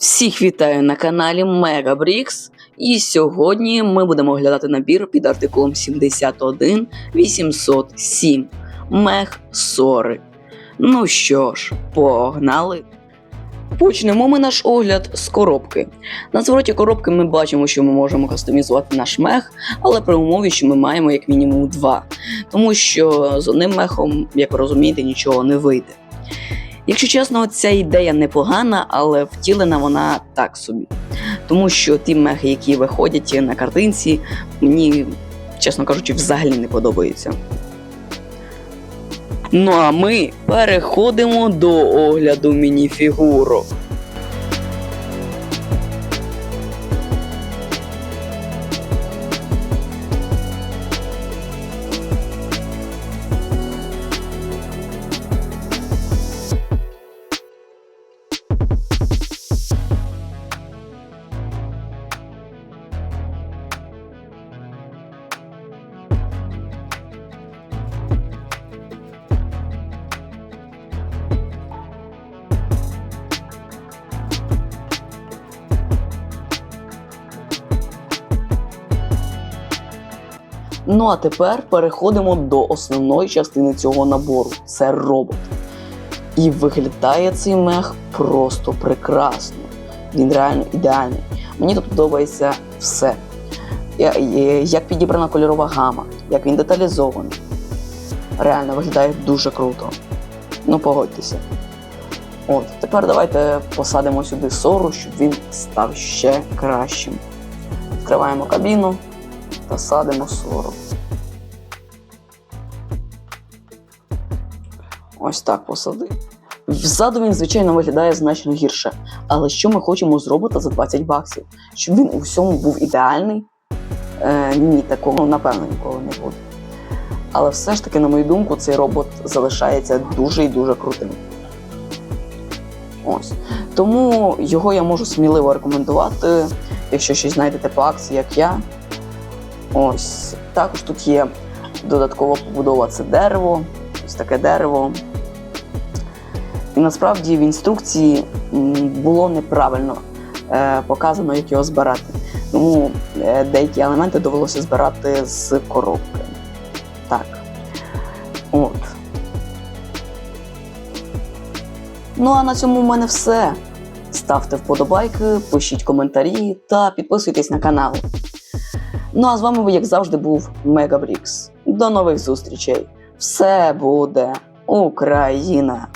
Всіх вітаю на каналі Мегабрікс. І сьогодні ми будемо оглядати набір під артикулом 71 807 Мех Сори. Ну що ж, погнали. Почнемо ми наш огляд з коробки. На звороті коробки ми бачимо, що ми можемо кастомізувати наш мех, але при умові, що ми маємо як мінімум два. Тому що з одним мехом, як ви розумієте, нічого не вийде. Якщо чесно, ця ідея непогана, але втілена вона так собі. Тому що ті мехи, які виходять на картинці, мені, чесно кажучи, взагалі не подобаються. Ну а ми переходимо до огляду мініфігурок. Ну а тепер переходимо до основної частини цього набору це робот. І виглядає цей мех просто прекрасно. Він реально ідеальний. Мені тут подобається все. Як підібрана кольорова гама, як він деталізований. Реально виглядає дуже круто. Ну, погодьтеся. От, тепер давайте посадимо сюди сору, щоб він став ще кращим. Відкриваємо кабіну та садимо сору. Ось так посадив. Ззаду він, звичайно, виглядає значно гірше. Але що ми хочемо з робота за 20 баксів? Щоб він у всьому був ідеальний? Е, ні, такого, напевно, ніколи не буде. Але все ж таки, на мою думку, цей робот залишається дуже і дуже крутим. Ось. Тому його я можу сміливо рекомендувати, якщо щось знайдете по акції, як я. Ось. Також тут є додаткова побудова це дерево, ось таке дерево. І насправді в інструкції було неправильно е, показано, як його збирати. Тому е, деякі елементи довелося збирати з коробки. Так. От. Ну а на цьому в мене все. Ставте вподобайки, пишіть коментарі та підписуйтесь на канал. Ну а з вами, як завжди, був Мегабрікс. До нових зустрічей! Все буде Україна!